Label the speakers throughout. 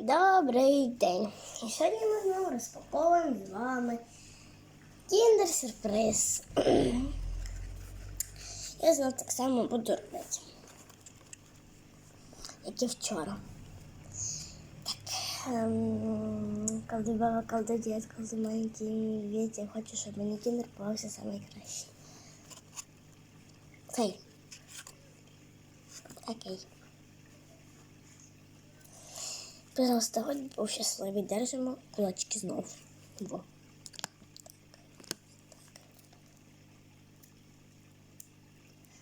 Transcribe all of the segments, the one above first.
Speaker 1: Добрий день. І сьогодні ми знову розпаковуємо з вами кіндер сюрприз. Я знову так само буду робити. Як і вчора. Так. Ем, колди баба, колди дід, колди маленький медведь. Я хочу, щоб мені кіндер попався найкращий. Цей. Окей. Пожалуйста, хоч був щасливий. Держимо кулачки знову. Во.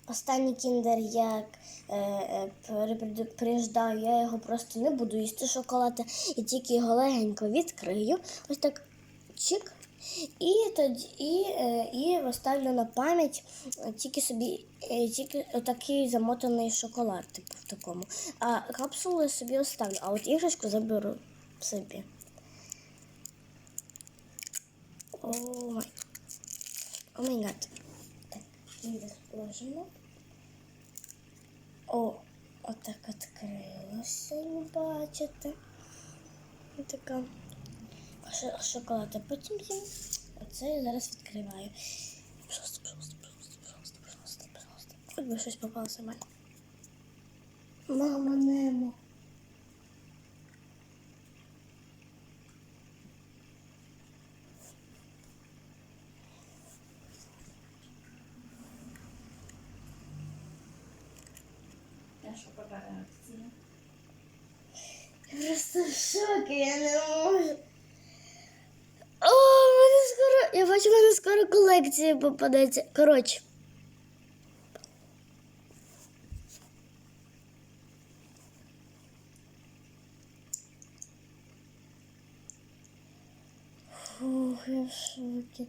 Speaker 1: Останній кіндер, як е, е, предупреждаю, я його просто не буду їсти шоколад, і тільки його легенько відкрию. Ось так чик. І тоді і, е, і оставлю на пам'ять е, тільки собі е, тільки отакий замотаний шоколад, типу в такому. А капсулу я собі оставлю, а от іграшку заберу собі. О май. О май гад. Так, кіндер ложимо. О, отак відкрилося, ви бачите. Така шоколад, а потім їм. Оце я зараз відкриваю. Пожалуйста, пожалуйста, пожалуйста, пожалуйста, пожалуйста, пожалуйста. Хоч би щось попалося мене. Мама, немо.
Speaker 2: Я
Speaker 1: просто в шокі, я не можу. Скоро. Я бачу, в мене скоро колекція попадеться. Коротше. Фух, я в шокі.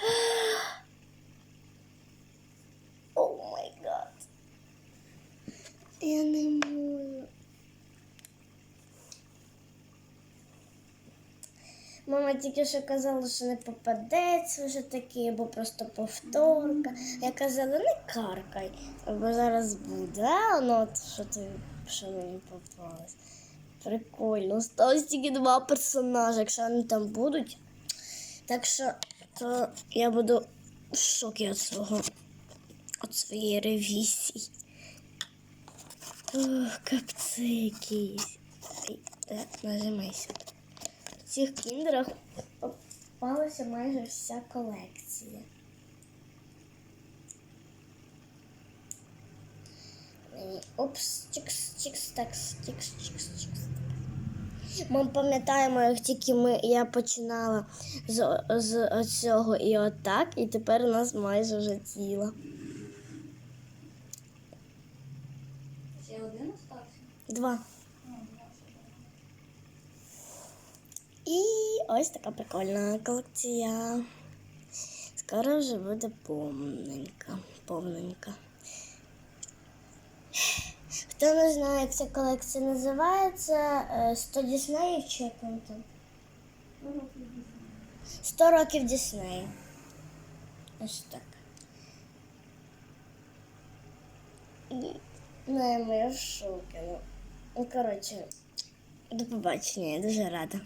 Speaker 1: О май гад. Я не можу. Мама тільки що казала, що не попадеться вже такий, або просто повторка. Я казала, не каркай, бо зараз буде. А ну от що ти що мені попалось. Прикольно. Осталось тільки два персонажі, якщо вони там будуть. Так що то я буду в шокі від свого від своєї ревізії. Ох, капці якісь. Так, нажимайся. В цих кіндерах попалася майже вся колекція. Мені Опс, чикс, чикс, такс, чикс, чикс, чикс. Ми пам'ятаємо, як тільки ми, я починала з, з цього і отак, і тепер у нас майже вже тіло.
Speaker 2: Ще один остався?
Speaker 1: Два. І ось така прикольна колекція. Скоро вже буде повненька. Повненька. Хто не знає, як ця колекція називається, е, 100 Діснеїв чи як воно там? 100 років Діснею. Ось так. І, ну, я в шокі. Ну, ну, коротше, до побачення, я дуже рада.